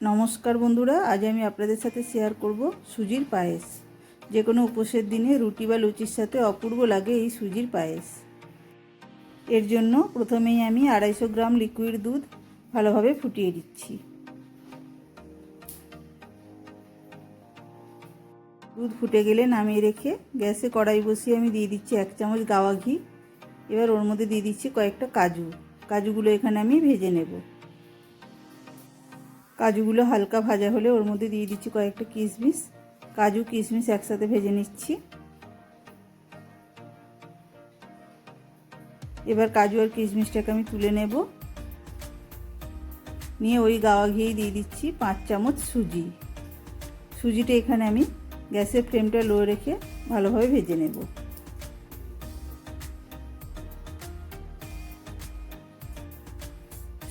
নমস্কার বন্ধুরা, আজ আমি আপনাদের সাথে শেয়ার করব সুজির পায়েস। যে কোনো উপোসের দিনে রুটি বা লুচির সাথে অপূর্ব লাগে এই সুজির পায়েস। এর জন্য প্রথমেই আমি আড়াইশো গ্রাম লিকুইড দুধ ভালোভাবে ফুটিয়ে দিচ্ছি দুধ ফুটে গেলে নামিয়ে রেখে গ্যাসে কড়াই বসিয়ে আমি দিয়ে দিচ্ছি এক চামচ গাওয়া ঘি। এবার ওর মধ্যে দিয়ে দিচ্ছি কয়েকটা কাজু। কাজুগুলো এখানে আমি ভেজে নেব। কাজুগুলো হালকা ভাজা হলে ওর মধ্যে দিয়ে দিচ্ছি কয়েকটা কিশমিশ। কাজু, কিশমিশ একসাথে ভেজে নিচ্ছি। এবার কাজু আর কিশমিশটাকে আমি তুলে নেব। নিয়ে ওই গাওয়া ঘিয়েই দিয়ে দিচ্ছি পাঁচ চামচ সুজি। সুজিটা এখানে আমি গ্যাসের ফ্লেমটা লো রেখে ভালোভাবে ভেজে নেব।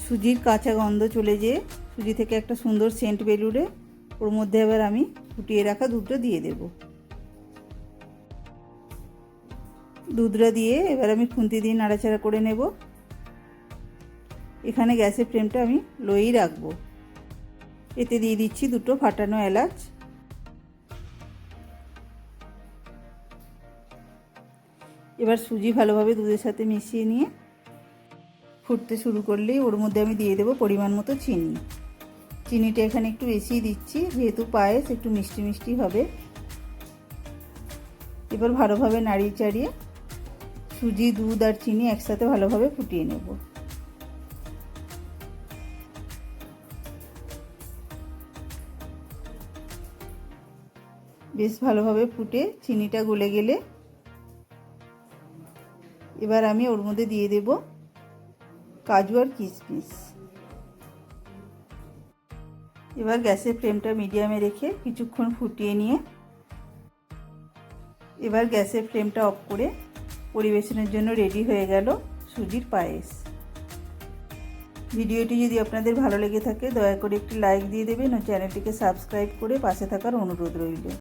সুজির কাঁচা গন্ধ চলে যেয়ে সুজি থেকে একটা সুন্দর সেন্ট বেলুড়ে ওর মধ্যে এবার আমি ফুটিয়ে রাখা দুধটা দিয়ে দেব। দুধটা দিয়ে এবার আমি খুন্তি দিয়ে নাড়াচাড়া করে নেব। এখানে গ্যাসের ফ্লেমটা আমি লোই রাখব। এতে দিয়ে দিচ্ছি দুটো ফাটানো এলাচ। এবার সুজি ভালোভাবে দুধের সাথে মিশিয়ে নিয়ে ফুটতে শুরু করলেই ওর মধ্যে আমি দিয়ে দেবো পরিমাণ মতো চিনি। চিনিটা এখানে একটু বেশিই দিচ্ছি, যেহেতু পায়েস একটু মিষ্টি মিষ্টি হবে। এবার ভালোভাবে নাড়িয়ে চাড়িয়ে সুজি, দুধ আর চিনি একসাথে ভালোভাবে ফুটিয়ে নেব। বেশ ভালোভাবে ফুটে চিনিটা গলে গেলে এবার আমি ওর মধ্যে দিয়ে দেব কাজু আর কিশমিশ এবার গ্যাসের ফ্লেমটা মিডিয়ামে রেখে কিছুক্ষণ ফুটিয়ে নিয়ে এবার গ্যাসের ফ্লেমটা অফ করে পরিবেশনের জন্য রেডি হয়ে গেল সুজির পায়েস। ভিডিওটি যদি আপনাদের ভালো লেগে থাকে, দয়া করে একটি লাইক দিয়ে দেবেন ও চ্যানেলটিকে সাবস্ক্রাইব করে পাশে থাকার অনুরোধ রইল।